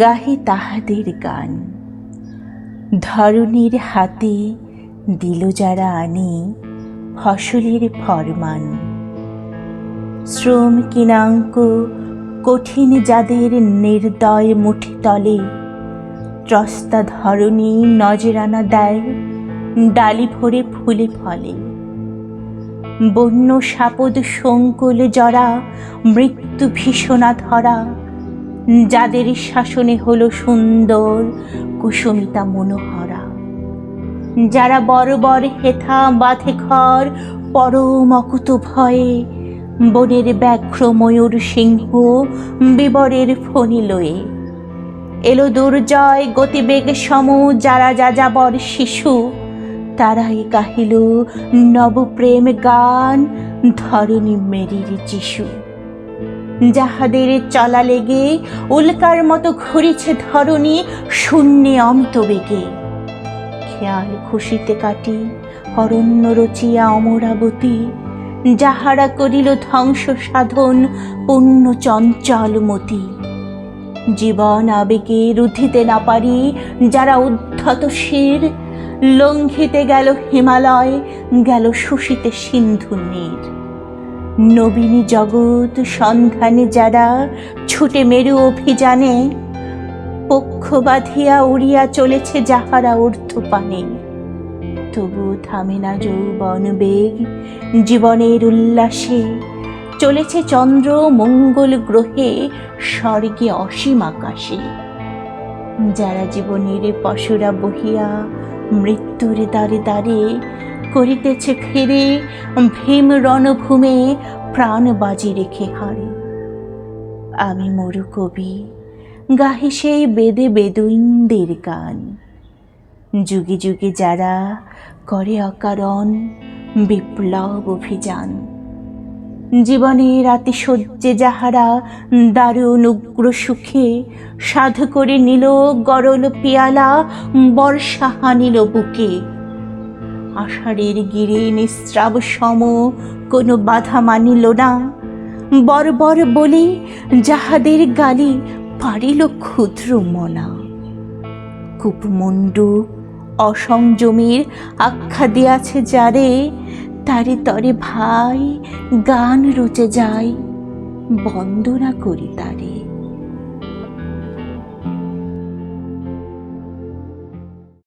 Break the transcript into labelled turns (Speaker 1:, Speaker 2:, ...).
Speaker 1: গাহে তাহাদের গান। ধরণীর হাতে দিল যারা আনি ফসলের ফরমান। শ্রম কিনাঙ্ক কঠিন যাদের নির্দয় মুঠি তলে। ত্রস্তা ধরণী নজরানা দেয় ডালি ভরে ফুলে ফলে। বন্য সাপদ সংকুল জরা মৃত্যু ভীষণা ধরা। যাদের শাসনে হলো সুন্দর কুসুমিতা মনোহরা। যারা বড় হেথা বাঁধে ঘর পরম অকুত ভয়ে, বনের ব্যাঘ্র ময়ূর সিংহ বিবরের ফণি লয়ে। এলো দুর্জয় গতিবেগ সম, যারা যাযাবর শিশু, তারাই গাহিল নবপ্রেম গান, ধরণী মেরির যিশু। যাহাদের চলা লেগে উল্কার মতো ঘুরিছে ধরণী শূন্যে অমিত বেগে। খেয়াল খুশিতে কাটি, অরণ্য রচিয়া অমরাবতী, যাহারা করিল ধ্বংস সাধন পূর্ণ চঞ্চল মতি। জীবন আবেগে রুধিতে না পারি যারা উদ্ধত শির, লঙ্ঘিতে গেল হিমালয়, গেল শুষিতে সিন্ধু নীর। নবীনী জগৎ সন্ধানে যারা ছুটে মেরু অভিযানে, পক্ষ বাঁধিয়া উড়িয়া চলেছে যাহারা ঊর্ধ্বপানে। তবু থামে না যৌবন বেগ, জীবনের উল্লাসে। চলেছে চন্দ্র মঙ্গল গ্রহে, স্বর্গে অসীম আকাশে। যারা জীবনের পশুরা বহিয়া মৃত্যুর দ্বারে দ্বারে করিতেছে ফেরে, ভীম রণভূমে প্রাণ বাজি রেখে হারে। আমি মরু কবি, গাহি সেই বেদে বেদুইনদের গান। যুগে যুগে যারা করে অকারণ, বিপ্লব অভিযান। জীবনের আতিশয্যে যাহারা দারুণ উগ্র সুখে, সাধ করে নিল গরল পিয়ালা, বর্ষা হানিল বুকে। আষাঢ়ের গিরে নিস্রাব সম, কোনো বাধা মানিল না। বর্বর বলে, যাহাদের গালি পারিল ক্ষুদ্র মনা। কূপমণ্ডু অসংযমের আখ্যা দিয়াছে যারে, তারে তরে ভাই গান রচে যায় বন্দনা করি তারে।